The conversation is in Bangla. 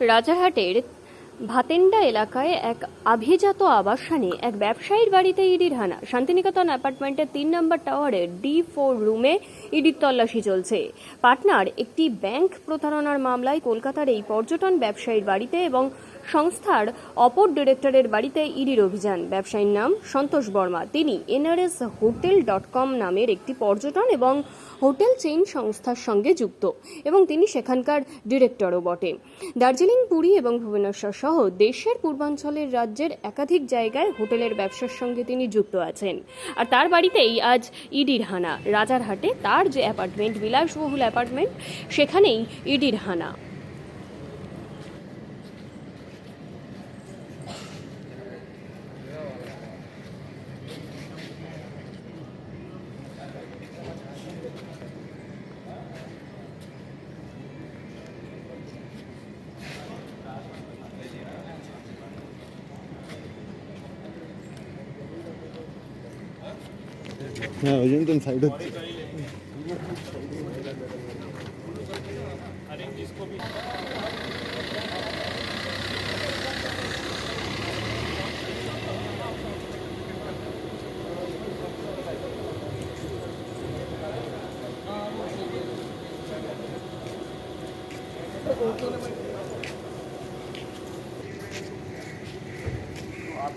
রাজারহাটের ভাতেন্ডা এলাকায় এক আভিজাত আবাসনে এক ব্যবসায়ীর বাড়িতে ইডির হানা। শান্তিনিকেতন অ্যাপার্টমেন্টের তিন নম্বর টাওয়ারের ডি ফোর রুমে ইডির তল্লাশি চলছে। পাটনার একটি ব্যাংক প্রতারণার মামলায় কলকাতার এই পর্যটন ব্যবসায়ীর বাড়িতে এবং সংস্থার অপর ডিরেক্টরের বাড়িতে ইডির অভিযান। ব্যবসায়ীর নাম সন্তোষ বর্মা। তিনি এনআরএস হোটেল ডট কম নামের একটি পর্যটন এবং হোটেল চেইন সংস্থার সঙ্গে যুক্ত এবং তিনি সেখানকার ডিরেক্টরও বটে। দার্জিলিং, পুরী এবং ভুবনেশ্বর সহ দেশের পূর্বাঞ্চলের রাজ্যের একাধিক জায়গায় হোটেলের ব্যবসার সঙ্গে তিনি যুক্ত আছেন। আর তার বাড়িতেই আজ ইডির হানা। রাজারহাটে তার যে অ্যাপার্টমেন্ট, বিলাসবহুল অ্যাপার্টমেন্ট, সেখানেই ইডির হানা। হ্যাঁ ওই জন্য সাইড হচ্ছে आप